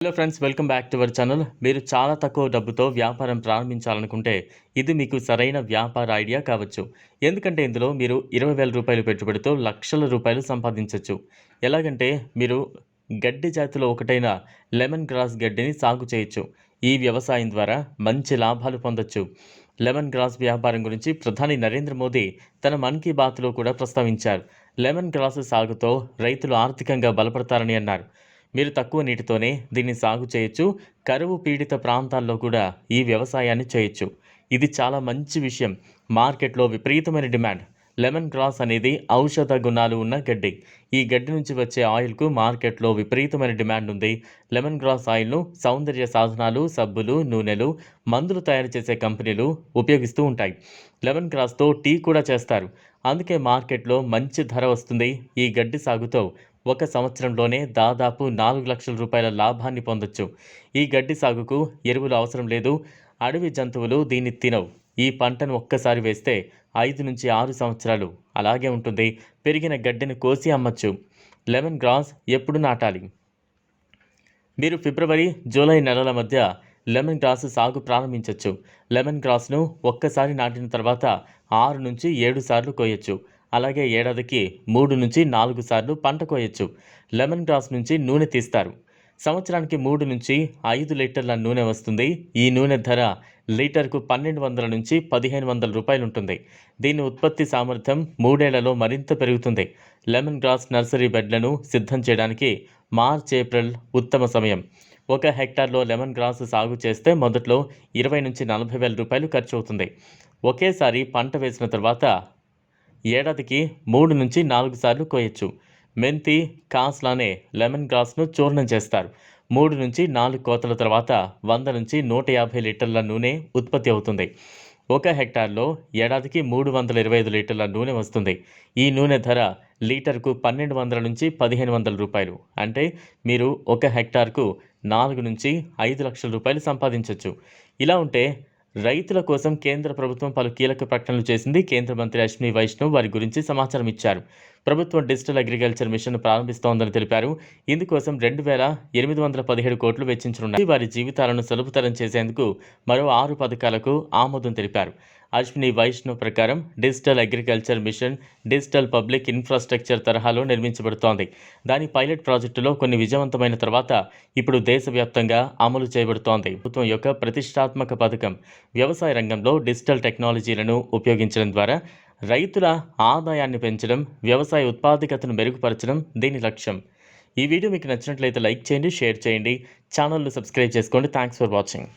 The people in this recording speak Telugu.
Hello friends welcome back to our channel మీరు చాలా తక్కువ డబ్బుతో వ్యాపారం ప్రారంభించాలనుకుంటే ఇది మీకు సరైన వ్యాపార ఐడియా కావచ్చు. ఎందుకంటే ఇందులో మీరు ఇరవై వేల రూపాయలు పెట్టుబడితో లక్షల రూపాయలు సంపాదించవచ్చు ఎలాగంటే మీరు గడ్డి జాతిలో ఒకటైన లెమన్ గ్రాస్ గడ్డిని సాగు చేయొచ్చు. ఈ వ్యవసాయం ద్వారా మంచి లాభాలు పొందొచ్చు. లెమన్ గ్రాస్ వ్యాపారం గురించి ప్రధాని నరేంద్ర మోదీ తన మన్ కీ బాత్లో కూడా ప్రస్తావించారు. లెమన్ గ్రాస్ సాగుతో రైతులు ఆర్థికంగా బలపడతారని అన్నారు. మీరు తక్కువ నీటితోనే దీన్ని సాగు చేయొచ్చు. కరువు పీడిత ప్రాంతాల్లో కూడా ఈ వ్యవసాయాన్ని చేయొచ్చు. ఇది చాలా మంచి విషయం. మార్కెట్లో విపరీతమైన డిమాండ్. లెమన్ గ్రాస్ అనేది ఔషధ గుణాలు ఉన్న గడ్డి. ఈ గడ్డి నుంచి వచ్చే ఆయిల్కు మార్కెట్లో విపరీతమైన డిమాండ్ ఉంది. లెమన్ గ్రాస్ ఆయిల్ను సౌందర్య సాధనాలు సబ్బులు నూనెలు మందులు తయారు చేసే కంపెనీలు ఉపయోగిస్తూ ఉంటాయి. లెమన్ గ్రాస్తో టీ కూడా చేస్తారు. అందుకే మార్కెట్లో మంచి ధర వస్తుంది ఈ గడ్డి సాగుతో. ఒక సంవత్సరంలోనే దాదాపు నాలుగు లక్షల రూపాయల లాభాన్ని పొందొచ్చు. ఈ గడ్డి సాగుకు ఎరువులు అవసరం లేదు. అడవి జంతువులు దీన్ని తినవు. ఈ పంటను ఒక్కసారి వేస్తే ఐదు నుంచి ఆరు సంవత్సరాలు అలాగే ఉంటుంది. పెరిగిన గడ్డిని కోసి అమ్మచ్చు. లెమన్ గ్రాస్ ఎప్పుడు నాటాలి? మీరు ఫిబ్రవరి జూలై నెలల మధ్య లెమన్ గ్రాస్ సాగు ప్రారంభించవచ్చు లెమన్ గ్రాస్ను ఒక్కసారి నాటిన తర్వాత ఆరు నుంచి ఏడు సార్లు కోయచ్చు. అలాగే ఏడాదికి మూడు నుంచి నాలుగు సార్లు పంట కోయచ్చు. లెమన్ గ్రాస్ నుంచి నూనె తీస్తారు. సంవత్సరానికి మూడు నుంచి ఐదు లీటర్ల నూనె వస్తుంది. ఈ నూనె ధర లీటర్కు పన్నెండు వందల నుంచి పదిహేను వందల రూపాయలు ఉంటుంది. దీని ఉత్పత్తి సామర్థ్యం మూడేళ్ళలో మరింత పెరుగుతుంది. లెమన్ గ్రాస్ నర్సరీ బెడ్లను సిద్ధం చేయడానికి మార్చ్ ఏప్రిల్ ఉత్తమ సమయం. ఒక హెక్టార్లో లెమన్ గ్రాస్ సాగు చేస్తే మొదట్లో ఇరవై నుంచి నలభై వేల రూపాయలు ఖర్చు అవుతుంది. ఒకేసారి పంట వేసిన తర్వాత ఏడాదికి మూడు నుంచి నాలుగు సార్లు కోయచ్చు. మెంతి కాస్లానే లెమన్ గ్రాస్ను చూర్ణం చేస్తారు. మూడు నుంచి నాలుగు కోతల తర్వాత వంద నుంచి నూట యాభై లీటర్ల నూనె ఉత్పత్తి అవుతుంది. ఒక హెక్టార్లో ఏడాదికి మూడు వందల ఇరవై ఐదు లీటర్ల నూనె వస్తుంది. ఈ నూనె ధర లీటర్కు పన్నెండు వందల నుంచి పదిహేను వందల రూపాయలు. అంటే మీరు ఒక హెక్టార్కు నాలుగు నుంచి ఐదు లక్షల రూపాయలు సంపాదించవచ్చు ఇలా ఉంటే రైతుల కోసం కేంద్ర ప్రభుత్వం పలు కీలక ప్రకటనలు చేసింది. కేంద్ర మంత్రి అశ్విని వైష్ణవ్ వారి గురించి సమాచారం ఇచ్చారు. ప్రభుత్వం డిజిటల్ అగ్రికల్చర్ మిషన్ ప్రారంభిస్తోందని తెలిపారు. ఇందుకోసం రెండు వేల ఎనిమిది వందల పదిహేడు కోట్లు వెచ్చించనున్నారు వారి జీవితాలను సులభతరం చేసేందుకు మరో ఆరు పథకాలకు ఆమోదం తెలిపారు. అశ్విని వైష్ణవ్ ప్రకారం digital agriculture mission digital public infrastructure తరహాలో నిర్మించబడుతోంది. దాని పైలట్ ప్రాజెక్టులో కొన్ని విజయవంతమైన తర్వాత ఇప్పుడు దేశవ్యాప్తంగా అమలు చేయబడుతోంది. ప్రభుత్వం యొక్క ప్రతిష్టాత్మక పథకం వ్యవసాయ రంగంలో డిజిటల్ టెక్నాలజీలను ఉపయోగించడం ద్వారా రైతుల ఆదాయాన్ని పెంచడం వ్యవసాయ ఉత్పాదకతను మెరుగుపరచడం దీని లక్ష్యం. ఈ వీడియో మీకు నచ్చినట్లయితే లైక్ చేయండి షేర్ చేయండి ఛానల్ను సబ్స్క్రైబ్ చేసుకోండి. Thanks for watching.